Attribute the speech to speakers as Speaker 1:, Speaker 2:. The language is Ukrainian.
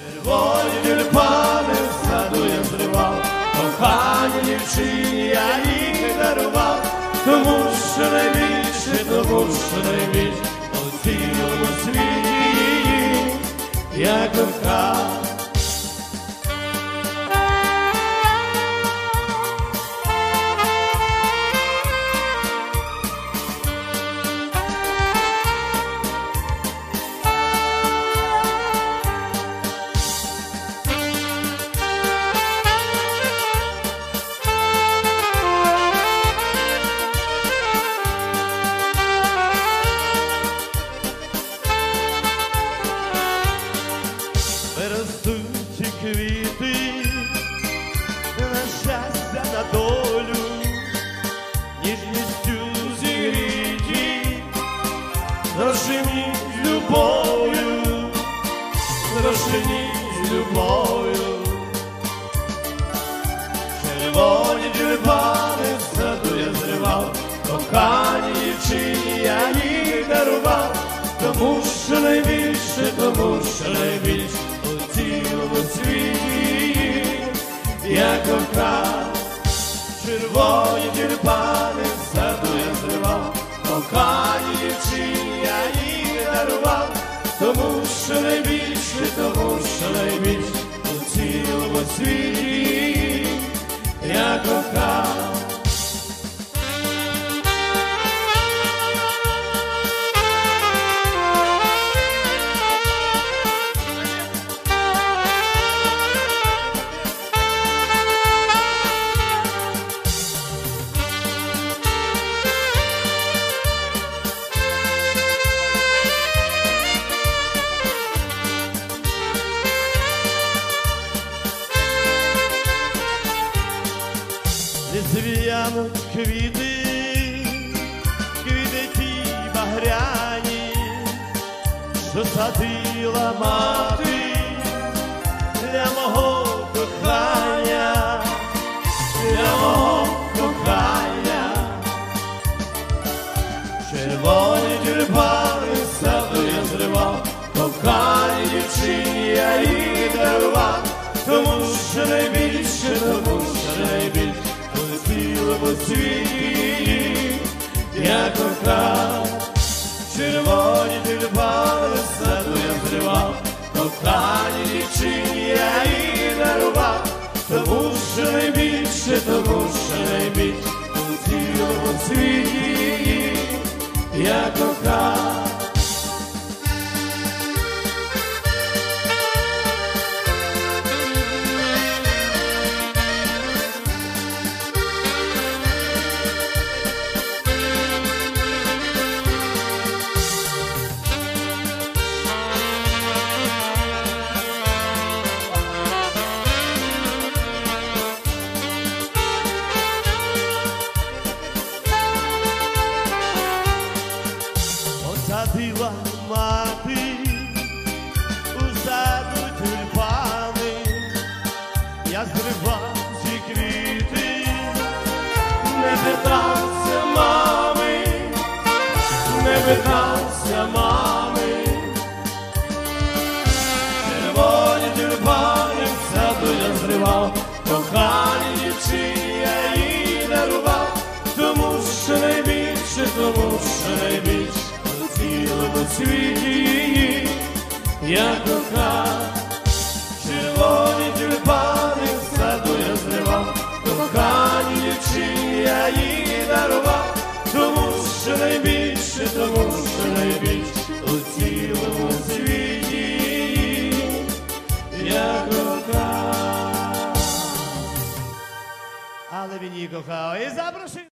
Speaker 1: Червоні тюльпани в саду я зривав, кохані дівчині я їх дарував, тому що найбільше, тому що найбільше. У цілому світі її я кохав. Зрошені з любов'ю. Червоні тюльпани в саду я зривав, кохані дівчині я їх дарував, тому що найбільше, тому що найбільше у цілому світі я кохав. Червоні тюльпани я звіянуть квіти, квіти ті багряні, що садила мати для мого кохання, для мого кохання, червоні тюльпани саду я зривав, кохані дівчині я їх дарував, тому що найбільше, у цілому світі я кохав, червоні тюльпани саду я зривав, кохані дівчині я їх дарував, тому що найбільше, тому що найбільше у цілому світі я кохав. Посадила мати у саду тюльпани, я зривав ці квіти, не питався мами, не питався я кохав. Червоні тюльпани в саду я зривав, кохані дівчині я їй дарував, тому що найбільше, тому що найбільше у цілому світі я кохав. Але він її кохав і запрошив.